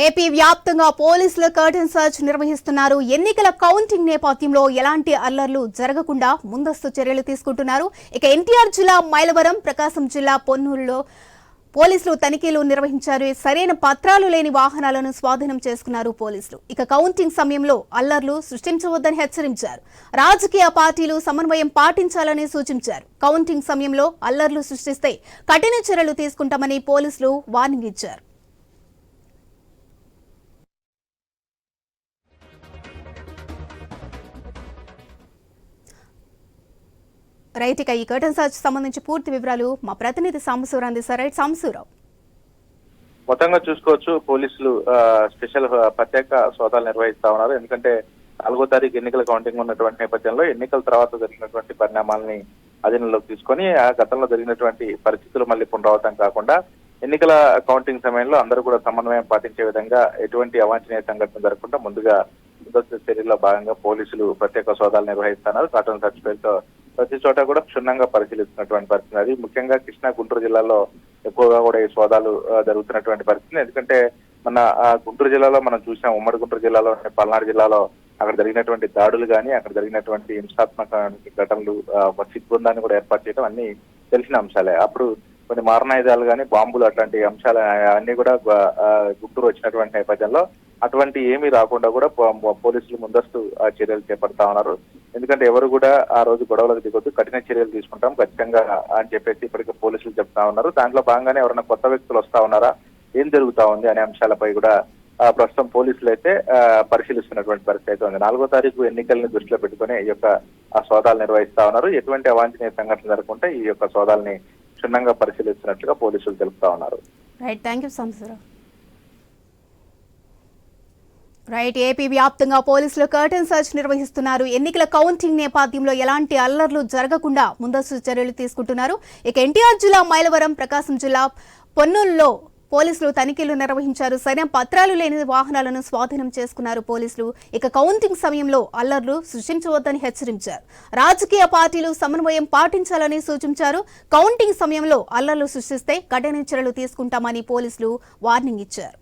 AP వ్యాప్తంగా పోలీసులు curtain search నిర్వహిస్తున్నారు. ఎన్నికల కౌంటింగ్ నేపథ్యంలో ఎలాంటి అల్లర్లు జరగకుండా ముందస్తు చర్యలు తీసుకుంటున్నారు. ఇక ఎన్టీఆర్ జిల్లా మైలవరం ప్రకాశం జిల్లా పొన్నూరులో పోలీసులు తనిఖీలు నిర్వహించారు. సరైన పత్రాలు లేని వాహనాలను స్వాధీనం చేసుకున్నారు పోలీసులు. ఇక కౌంటింగ్ సమయంలో అల్లర్లు సృష్టించవద్దని హెచ్చరించారు. రాజకీయ పార్టీలు సమన్వయం పాటించాలని సూచించారు. కౌంటింగ్ సమయంలో అల్లర్లు సృష్టిస్తే కఠిన చర్యలు తీసుకుంటామని పోలీసులు వార్నింగ్ ఇచ్చారు. రైట్ ఈ కర్టన్ సర్చ్ సంబంధించి పూర్తి వివరాలు మా ప్రతినిధి సాంబశివరావు అందిస్తారు. రైట్ సాంబసూరావు మొత్తంగా చూసుకోవచ్చు పోలీసులు స్పెషల్ ప్రత్యేక సోదాలు నిర్వహిస్తా ఉన్నారు. ఎందుకంటే నాలుగో తారీఖు ఎన్నికల కౌంటింగ్ ఉన్నటువంటి నేపథ్యంలో ఎన్నికల తర్వాత జరిగినటువంటి పరిణామాలని అధీనంలోకి తీసుకొని ఆ గతంలో జరిగినటువంటి పరిస్థితులు మళ్ళీ పునరావృతం కాకుండా ఎన్నికల కౌంటింగ్ సమయంలో అందరూ కూడా సమన్వయం పాటించే విధంగా ఎటువంటి అవాంఛనీయ సంఘటన జరగకుండా ముందుగా ముందస్తు చర్యల్లో భాగంగా పోలీసులు ప్రత్యేక సోదాలు నిర్వహిస్తున్నారు. కాటన్ సర్చ్ పేరుతో ప్రతి చోట కూడా క్షుణ్ణంగా పరిశీలిస్తున్నటువంటి పరిస్థితి అది. ముఖ్యంగా కృష్ణా గుంటూరు జిల్లాలో ఎక్కువగా కూడా ఈ సోదాలు జరుగుతున్నటువంటి పరిస్థితి. ఎందుకంటే మన ఆ, గుంటూరు జిల్లాలో మనం చూసాం ఉమ్మడి గుంటూరు జిల్లాలో పల్నాడు జిల్లాలో అక్కడ జరిగినటువంటి దాడులు కానీ అక్కడ జరిగినటువంటి హింసాత్మక ఘటనలు ఆ, సిట్ బృందాన్ని కూడా ఏర్పాటు చేయడం అన్ని తెలిసిన అంశాలే. అప్పుడు కొన్ని మారణాయుధాలు కానీ బాంబులు అట్లాంటి అంశాలు అన్ని కూడా గుంటూరు వచ్చినటువంటి నేపథ్యంలో అటువంటి ఏమీ రాకుండా కూడా పోలీసులు ముందస్తు ఆ, చర్యలు చేపడతా ఉన్నారు. ఎందుకంటే ఎవరు కూడా ఆ రోజు గొడవలకు దిగొద్దు కఠిన చర్యలు తీసుకుంటాం ఖచ్చితంగా అని చెప్పేసి ఇప్పటికే పోలీసులు చెప్తా ఉన్నారు. దాంట్లో భాగంగానే ఎవరైనా కొత్త వ్యక్తులు వస్తా ఉన్నారా ఏం జరుగుతా ఉంది అనే అంశాలపై కూడా ప్రస్తుతం పోలీసులు అయితే పరిశీలిస్తున్నటువంటి పరిస్థితి అయితే ఉంది. నాలుగో తారీఖు ఎన్నికల్ని దృష్టిలో పెట్టుకుని ఈ యొక్క ఆ సోదాలు నిర్వహిస్తా ఉన్నారు. ఎటువంటి అవాంఛనీయ సంఘటన జరగకుండా ఈ యొక్క సోదాల్ని క్షుణ్ణంగా పరిశీలిస్తున్నట్లుగా పోలీసులు తెలుపుతా ఉన్నారు. Right thank you right AP వ్యాప్తంగా పోలీసులు కర్టన్ సర్చ్ నిర్వహిస్తున్నారు. ఎన్నికల కౌంటింగ్ నేపథ్యంలో ఎలాంటి అల్లర్లు జరగకుండా ముందస్తు చర్యలు తీసుకుంటున్నారు. ఇక ఎన్టీఆర్ జిల్లా మైలవరం ప్రకాశం జిల్లా పొన్నూల్లో పోలీసులు తనిఖీలు నిర్వహించారు. సరైన పత్రాలు లేని వాహనాలను స్వాధీనం చేసుకున్నారు పోలీసులు. ఇక కౌంటింగ్ సమయంలో అల్లర్లు సృష్టించవద్దని హెచ్చరించారు. రాజకీయ పార్టీలు సమన్వయం పాటించాలని సూచించారు. కౌంటింగ్ సమయంలో అల్లర్లు సృష్టిస్తే కఠిన చర్యలు తీసుకుంటామని పోలీసులు వార్నింగ్ ఇచ్చారు.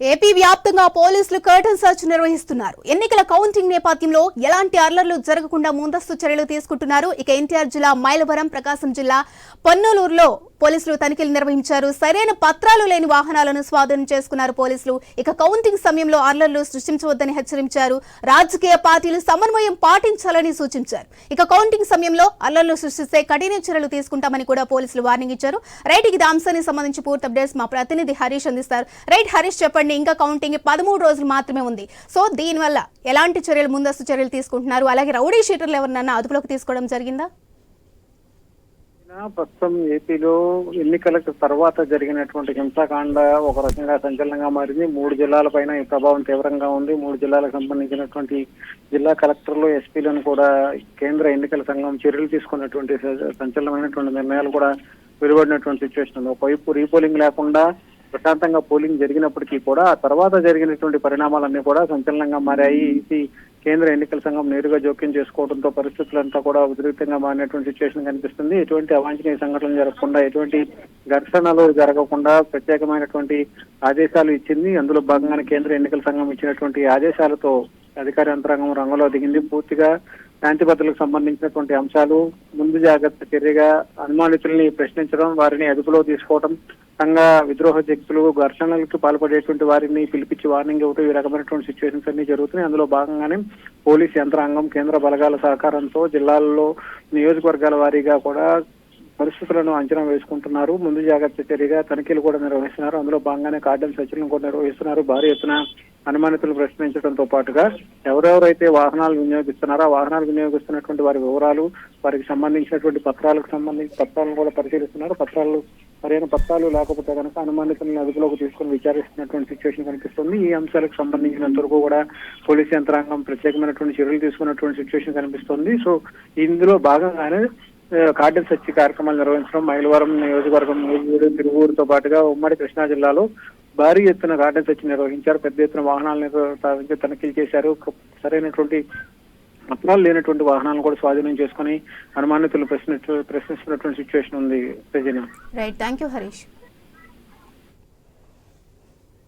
ఏపీ వ్యాప్తంగా పోలీసులు కర్టన్ సర్చ్ నిర్వహిస్తున్నారు. ఎన్నికల కౌంటింగ్ నేపథ్యంలో ఎలాంటి అల్లర్లు జరగకుండా ముందస్తు చర్యలు తీసుకుంటున్నారు. ఇక ఎన్టీఆర్ జిల్లా మైలవరం ప్రకాశం జిల్లా పన్నూలూరులో పోలీసులు తనిఖీలు నిర్వహించారు. సరైన పత్రాలు లేని వాహనాలను స్వాధీనం చేసుకున్నారు పోలీసులు. ఇక కౌంటింగ్ సమయంలో అల్లర్లు సృష్టించవద్దని హెచ్చరించారు. రాజకీయ పార్టీలు సమన్వయం పాటించాలని సూచించారు. ఇక కౌంటింగ్ సమయంలో అల్లర్లు సృష్టిస్తే కఠిన చర్యలు తీసుకుంటామని కూడా పోలీసులు వార్నింగ్ ఇచ్చారు. రైట్ ఇది అంశానికి సంబంధించి పూర్తి అప్డేట్స్ మా ప్రతినిధి హరీష్ అందిస్తారు. రైట్ హరీష్ చెప్పండి. ఇంకా కౌంటింగ్ పదమూడు రోజులు మాత్రమే ఉంది. సో దీనివల్ల ఎలాంటి చర్యలు ముందస్తు చర్యలు తీసుకుంటున్నారు? అలాగే రౌడీ షీటర్లు ఎవరినన్నా అదుపులోకి తీసుకోవడం జరిగిందా? ప్రస్తుతం ఏపీలో ఎన్నికలకు తర్వాత జరిగినటువంటి హింసాకాండ ఒక రకంగా సంచలనంగా మారింది. మూడు జిల్లాల పైన ఈ ప్రభావం తీవ్రంగా ఉంది. మూడు జిల్లాలకు సంబంధించినటువంటి జిల్లా కలెక్టర్లు ఎస్పీలను కూడా కేంద్ర ఎన్నికల సంఘం చర్యలు తీసుకున్నటువంటి సంచలనమైనటువంటి నిర్ణయాలు కూడా వెలువడినటువంటి సిచ్యువేషన్ ఉంది. ఒకవైపు రీపోలింగ్ లేకుండా ప్రశాంతంగా పోలింగ్ జరిగినప్పటికీ కూడా ఆ తర్వాత జరిగినటువంటి పరిణామాలన్నీ కూడా సంచలనంగా మారాయి. ఇది కేంద్ర ఎన్నికల సంఘం నేరుగా జోక్యం చేసుకోవడంతో పరిస్థితులంతా కూడా ఉద్రిక్తంగా మారినటువంటి సిచ్యువేషన్ కనిపిస్తుంది. ఎటువంటి అవాంఛనీయ సంఘటనలు జరగకుండా ఎటువంటి ఘర్షణలు జరగకుండా ప్రత్యేకమైనటువంటి ఆదేశాలు ఇచ్చింది. అందులో భాగంగానే కేంద్ర ఎన్నికల సంఘం ఇచ్చినటువంటి ఆదేశాలతో అధికార యంత్రాంగం రంగంలో దిగింది. పూర్తిగా శాంతి భద్రతలకు సంబంధించినటువంటి అంశాలు ముందు జాగ్రత్త చర్యగా అనుమానితుల్ని ప్రశ్నించడం వారిని అదుపులో తీసుకోవడం సంఘ విద్రోహ శక్తులు ఘర్షణలకు పాల్పడేటువంటి వారిని పిలిపించి వార్నింగ్ ఇవ్వటం ఈ రకమైనటువంటి సిచ్యువేషన్స్ అన్ని జరుగుతున్నాయి. అందులో భాగంగానే పోలీస్ యంత్రాంగం కేంద్ర బలగాల సహకారంతో జిల్లాల్లో నియోజకవర్గాల వారీగా కూడా పరిస్థితులను అంచనా వేసుకుంటున్నారు. ముందు జాగ్రత్త చర్యగా తనిఖీలు కూడా నిర్వహిస్తున్నారు. అందులో భాగంగానే కార్డన్ సర్చలను కూడా నిర్వహిస్తున్నారు. భారీ ఎత్తున అనుమానితులు ప్రశ్నించడంతో పాటుగా ఎవరెవరైతే వాహనాలు వినియోగిస్తున్నారో ఆ వాహనాలు వినియోగిస్తున్నటువంటి వారి వివరాలు వారికి సంబంధించినటువంటి పత్రాలకు సంబంధించి పత్రాలను కూడా పరిశీలిస్తున్నారు. పత్రాలు సరైన పత్రాలు లేకపోతే కనుక అనుమానితులను అదుపులోకి తీసుకుని విచారిస్తున్నటువంటి సిచ్యువేషన్ కనిపిస్తుంది. ఈ అంశాలకు సంబంధించినంత వరకు కూడా పోలీస్ యంత్రాంగం ప్రత్యేకమైనటువంటి చర్యలు తీసుకున్నటువంటి సిచ్యువేషన్ కనిపిస్తుంది. సో ఇందులో భాగంగానే కార్డన్ సచ్చి కార్యక్రమాలు నిర్వహించడం మైలవరం నియోజకవర్గం నూజివీడు తిరువూరుతో పాటుగా ఉమ్మడి కృష్ణా జిల్లాలో భారీ ఎత్తున గార్డెన్స్ వచ్చి నిర్వహించారు. పెద్ద ఎత్తున వాహనాలను తవ్వించి తనిఖీలు చేశారు. సరైనటువంటి పత్రాలు లేనటువంటి వాహనాలను కూడా స్వాధీనం చేసుకుని అనుమానితులు ప్రశ్నించినటువంటి ప్రశ్నిస్తున్నటువంటి సిచ్యువేషన్ ఉంది రైట్ థ్యాంక్ యూ హరీష్